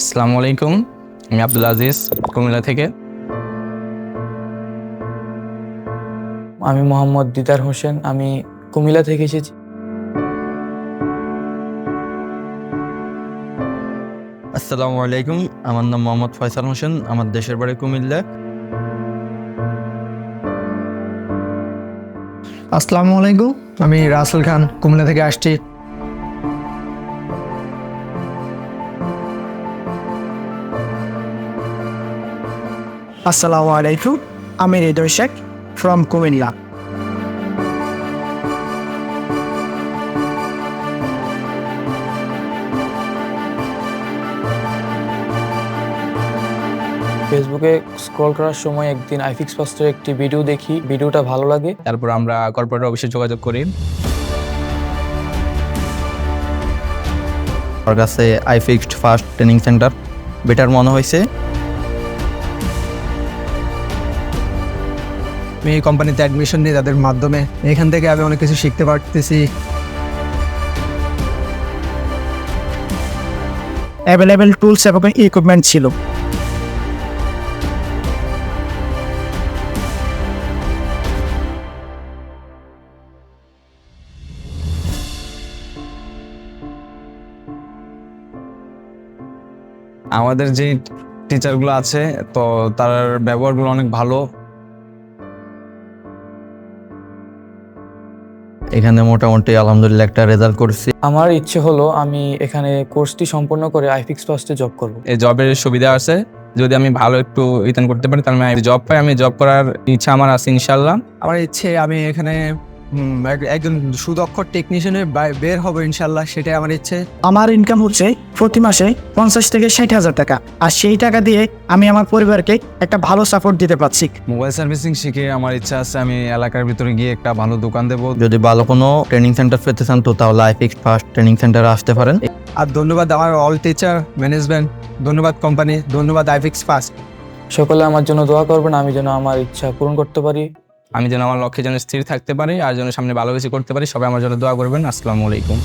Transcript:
আসসালামু আলাইকুম আমি আব্দুল আজিজ কুমিল্লা থেকে। আমি মোহাম্মদ দিদার হোসেন আমি কুমিল্লা থেকে এসেছি। আসসালামু আলাইকুম আমার নাম মোহাম্মদ ফয়সাল হোসেন আমার দেশের বাড়ি কুমিল্লা। আসসালামু আলাইকুম আমি রাসেল খান কুমিল্লা থেকে আসছি। আসসালামু আলাইকুম আমি হৃদয় শেখ ফ্রম কুমিল্লা ফেসবুকে স্ক্রল করার সময় একদিন আইফিক্স ফাস্টের একটি ভিডিও দেখি। ভিডিওটা ভালো লাগে। তারপর আমরা কর্পোরেট অফিসে যোগাযোগ করি। আমার কাছে I fixed first training centre better মনে হয়েছে। আমি এই কোম্পানিতে অ্যাডমিশন নিই, তাদের মাধ্যমে। এখান থেকে আমি অনেক কিছু শিখতে পারতেছি। অ্যাভেলেবেল টুলস এবং ইকুইপমেন্ট ছিল। আমাদের যে টিচারগুলো আছে, তো তার ব্যবহারগুলো অনেক ভালো। এখানে মোটামুটি আলহামদুলিল্লাহ একটা রেজাল্ট করছি। আমার ইচ্ছে হলো আমি এখানে কোর্সটি সম্পন্ন করে আইফিক্স ফার্স্টে জব করব। এই জবের সুবিধা আছে। যদি আমি ভালো একটু রিটার্ন করতে পারি তাহলে আমি জব পাই আমি জব করার ইচ্ছা আমার আছে ইনশাল্লাহ আমার ইচ্ছে আমি এখানে একজন সুদক্ষ টেকনিশিয়ানের বের হবে ইনশাল্লাহ সেটাই আমার ইচ্ছে। আমার ইনকাম হচ্ছে প্রতি মাসে পঞ্চাশ থেকে ষাট হাজার টাকা। আর সেই টাকা দিয়ে আমি আমার পরিবারকে একটা ভালো সাপোর্ট দিতে পারছি। মোবাইল সার্ভিসিং শিখে আমার ইচ্ছা আছে আমি এলাকার ভিতরে গিয়ে একটা ভালো দোকান দেবো। যদি ভালো কোনো ট্রেনিং সেন্টার পেতে চান তো তাহলে ফিক্সড ফার্স্ট ট্রেনিং সেন্টারে আসতে পারেন। আর ধন্যবাদ আমার অল টিচার ম্যানেজমেন্ট ধন্যবাদ কোম্পানি ধন্যবাদ আইফিক্স ফার্স্ট সকলে আমার জন্য দোয়া করবেন আমি যেন আমার ইচ্ছা পূরণ করতে পারি। আমি যেন আমার লক্ষ্যে যেন স্থির থাকতে পারি আর যেন সামনে ভালো কিছু করতে পারি, সবাই আমার জন্য দোয়া করবেন। আসসালামু আলাইকুম।